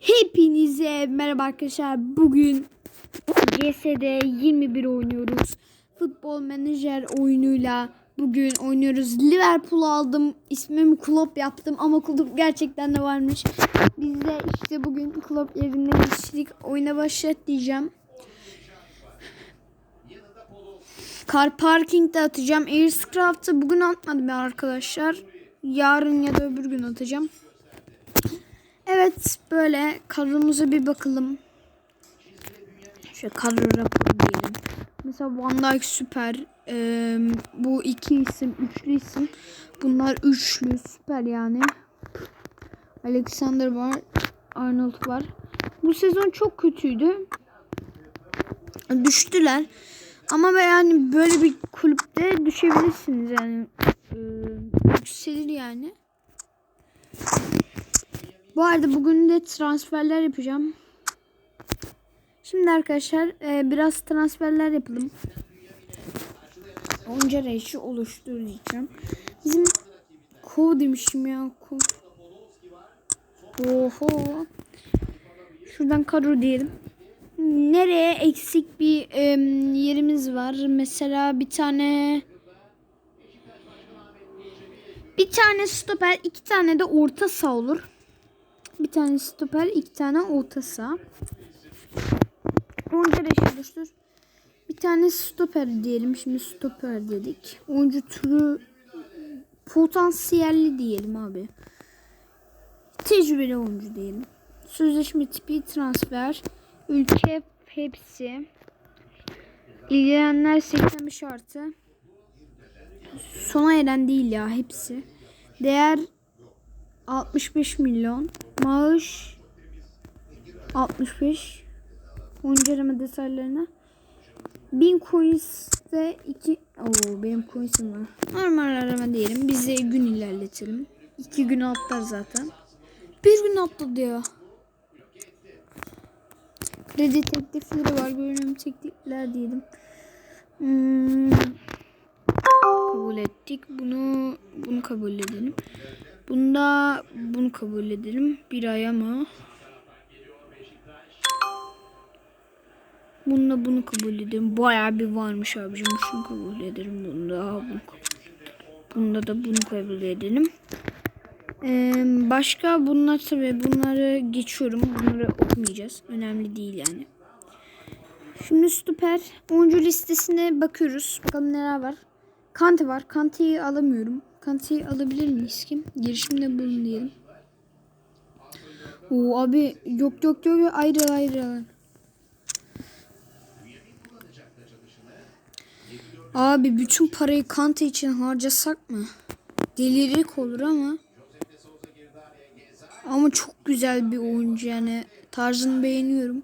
Hepinize merhaba arkadaşlar. Bugün CS'de 21 oynuyoruz. Futbol menajer oyunuyla bugün oynuyoruz. Liverpool aldım. İsmimi Klopp yaptım ama Klopp gerçekten de varmış. Biz de işte bugün Klopp yerine geçtik. Oyuna başlat diyeceğim. Car Parking'de atacağım. Airscraft'ı bugün atmadım ya arkadaşlar. Yarın ya da öbür gün atacağım. Evet böyle kadromuza bir bakalım. Şöyle kadro raporu diyelim. Mesela Van Dijk süper. Ee, bu iki isim, üçlü isim. Bunlar üçlü süper yani. Alexander var. Arnold var. Bu sezon çok kötüydü. Düştüler. Ama yani böyle bir kulüpte düşebilirsiniz yani. Ee, yükselir yani. Bu arada bugün de transferler yapacağım. Şimdi arkadaşlar e, biraz transferler yapalım. Onca reisi oluştur diyeceğim. Bizim kov demişim ya. Kov. Oho. Şuradan kadro diyelim. Nereye eksik bir e, yerimiz var? Mesela bir tane bir tane stoper, iki tane de orta saha olur. Bir tane stoper, iki tane orta saha. Oyuncu reşi oluştur. Bir tane stoper diyelim. Şimdi stoper dedik. Oyuncu türü potansiyelli diyelim abi. Tecrübeli oyuncu diyelim. Sözleşme tipi transfer. Ülke hepsi. İlgilenenler 85 artı. Sona eren değil ya hepsi. Değer 65 milyon. Maaş 65. Oyuncu arama detaylarına. 1000 coins'te 2 Oo benim coins'im var. Normal arama diyelim. Bize gün ilerletelim. 2 gün atlar zaten. Bir gün atladı ya. Kredi teklifleri var. Görünüm teklifler diyelim. Hmm. Kabul ettik. Bunu bunu kabul edelim. Bunda bunu kabul edelim. Bir aya mı? Bunda bunu kabul edelim. Bayağı bir varmış abicim. Şunu kabul ederim. Bunda bunu Bunda da bunu kabul edelim. Ee, başka bunlar tabii bunları geçiyorum. Bunları okumayacağız. Önemli değil yani. Şimdi süper. Oyuncu listesine bakıyoruz. Bakalım neler var. Kante var. Kante'yi alamıyorum. Kante'yi alabilir miyiz kim? Girişimde bulun diyelim. Oo abi yok yok yok ayrı ayrı. Abi bütün parayı Kante için harcasak mı? Delirik olur ama. Ama çok güzel bir oyuncu yani. Tarzını beğeniyorum.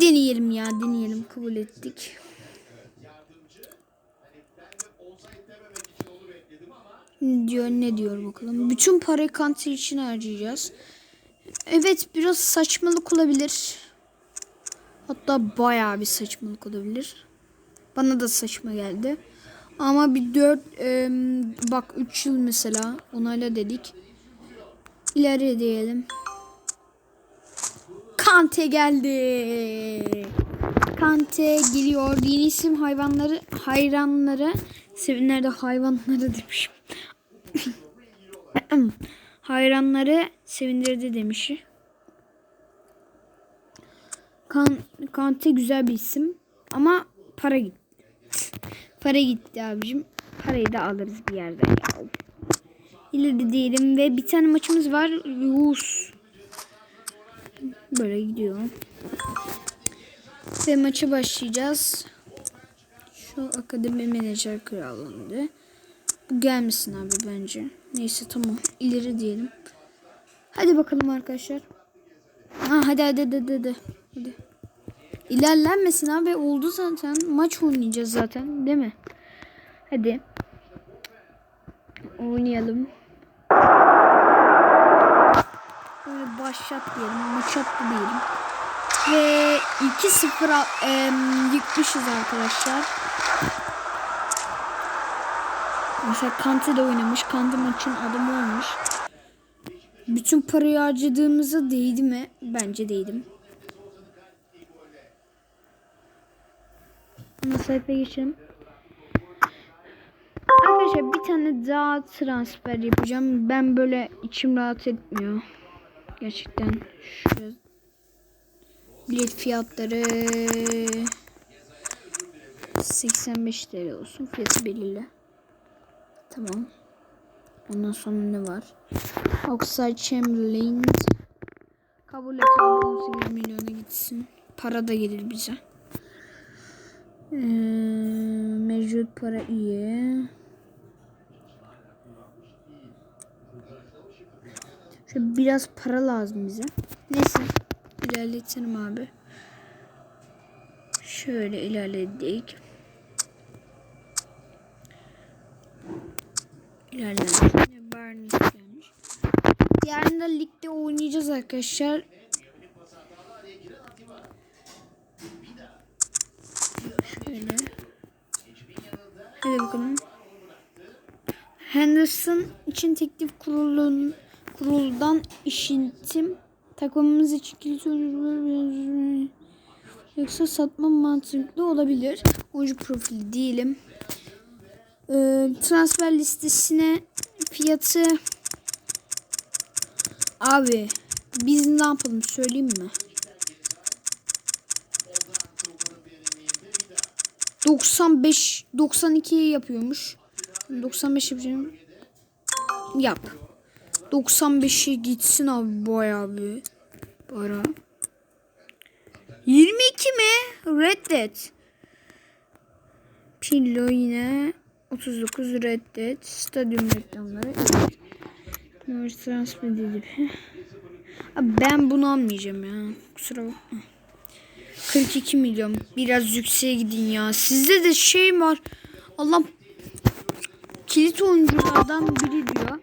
Deneyelim ya deneyelim kabul ettik. Diyor ne diyor bakalım. Bütün parayı kanser için harcayacağız. Evet biraz saçmalık olabilir. Hatta bayağı bir saçmalık olabilir. Bana da saçma geldi. Ama bir 4 e, bak 3 yıl mesela onayla dedik. İleri diyelim. Kante geldi. Kante geliyor. Yeni isim hayvanları hayranları sevinlerde hayvanları demişim. Hayranları sevindirdi demiş. Kan, Kante güzel bir isim ama para gitti. para gitti abicim. Parayı da alırız bir yerden ya. İleri diyelim ve bir tane maçımız var. Rus. Böyle gidiyor. Ve maçı başlayacağız. Şu akademi menajer krallandı. Gelmesin abi bence. Neyse tamam. İleri diyelim. Hadi bakalım arkadaşlar. Ha, hadi hadi hadi hadi. hadi. İlerlenmesin abi. Oldu zaten. Maç oynayacağız zaten. Değil mi? Hadi. Oynayalım. Böyle başlat diyelim. Maç attı diyelim. Ve 2-0 e, yıkmışız arkadaşlar. Mesela Kante de oynamış. Kante maçın adamı olmuş. Bütün parayı harcadığımıza değdi mi? Bence değdim. Ana sayfaya geçelim. Arkadaşlar bir tane daha transfer yapacağım. Ben böyle içim rahat etmiyor. Gerçekten şu bilet fiyatları 85 TL olsun. Fiyatı belirli. Tamam. Ondan sonra ne var? Oxide Chamberlain kabul et abi 18 milyona gitsin. Para da gelir bize. Ee, mevcut para iyi. Şöyle biraz para lazım bize. Neyse. ilerletelim abi. Şöyle ilerledik. İlerledik. Yine gelmiş. Yarın da ligde oynayacağız arkadaşlar. Şöyle. Hadi bakalım. Henderson için teklif kurulun kuruldan işitim takımımız için kilit yoksa satma mantıklı olabilir. Oyuncu profili diyelim. Ee, transfer listesine fiyatı abi biz ne yapalım söyleyeyim mi? 95 92 yapıyormuş. 95 yapacağım. Yap. 95'e gitsin abi bayağı bir para. 22 mi? Reddet. Pillo yine 39 reddet. Stadyum reklamları. Evet. Transfer edildi. Abi ben bunu almayacağım ya. Kusura bakma. 42 milyon. Biraz yükseğe gidin ya. Sizde de şey var. Allah kilit oyunculardan biri diyor.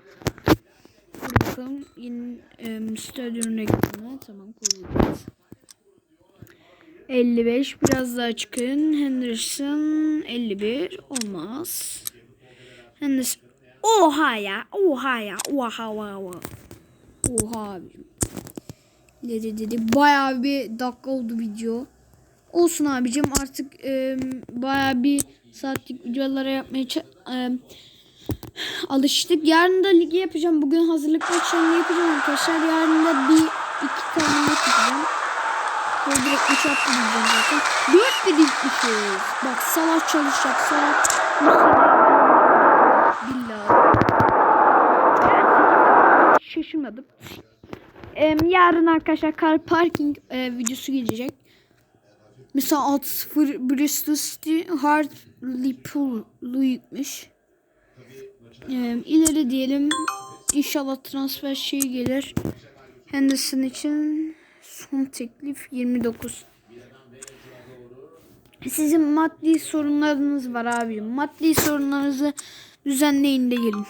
Bakalım. Yine e, stadyum reklamı. Tamam koyacağız. 55 biraz daha çıkın. Henderson 51 olmaz. Henderson Oha ya. Oha ya. Oha oha oha. Oha abicim. Dedi dedi. Bayağı bir dakika oldu video. Olsun abicim artık e, bayağı bir saatlik videolara yapmaya e, alıştık. Yarın da ligi yapacağım. Bugün hazırlık maçlarını yapacağım arkadaşlar. Yarın da bir iki tane yapacağım. Böyle direkt üç atlayacağım zaten. Dört bir. Bak Salah çalışacak. Salah Billahi. Şaşırmadım. Em, yarın arkadaşlar car parking e, videosu gelecek. Mesela 6-0 Bristol City Hartlepool'u yıkmış. Em, ileri diyelim. İnşallah transfer şeyi gelir. Henderson için son teklif 29. Sizin maddi sorunlarınız var abi. Maddi sorunlarınızı düzenleyin de gelin.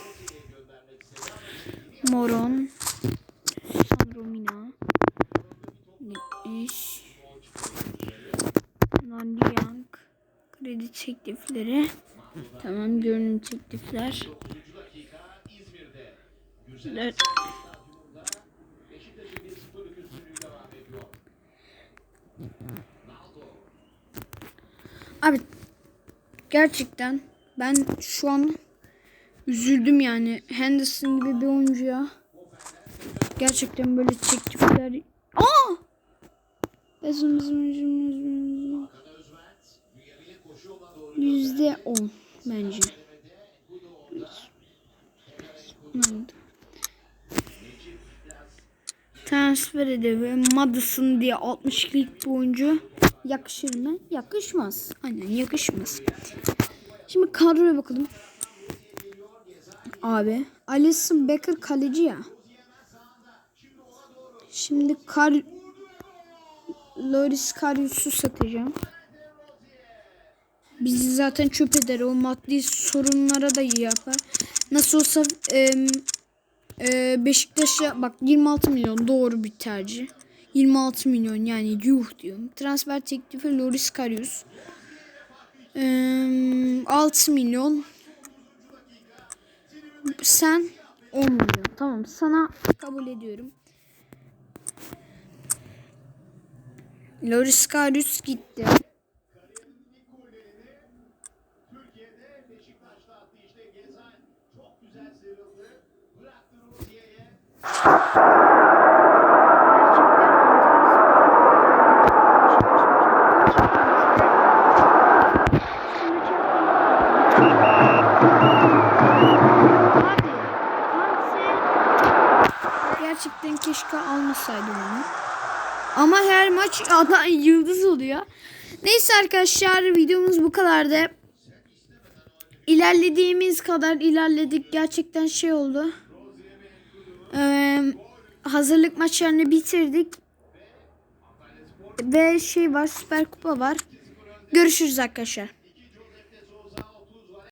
Moron. Sandro Mina. Gitmiş. Nandi Young. Kredi teklifleri. Tamam görünüm teklifler. Dört. Abi gerçekten ben şu an üzüldüm yani Henderson gibi bir oyuncuya gerçekten böyle teklifler Aa! Yüzde on bence. Transfer edevi Madison diye 62'lik bir oyuncu yakışır mı? Yakışmaz. Aynen yakışmaz. Şimdi kadroya bakalım. Abi Alisson Becker kaleci ya. Şimdi Kar Loris Karius'u satacağım. Bizi zaten çöp eder. O maddi sorunlara da iyi yapar. Nasıl olsa e, e, Beşiktaş'a bak 26 milyon doğru bir tercih. 26 milyon yani yuh diyorum. Transfer teklifi Loris Karius. E, 6 milyon. Sen 10 milyon. Tamam sana kabul ediyorum. Loris Karius gitti. Keşke almasaydım onu. Ama her maç adam yıldız oluyor. Neyse arkadaşlar videomuz bu kadardı. İlerlediğimiz kadar ilerledik. Gerçekten şey oldu. Ee, hazırlık maçlarını bitirdik. Ve şey var Süper Kupa var. Görüşürüz arkadaşlar.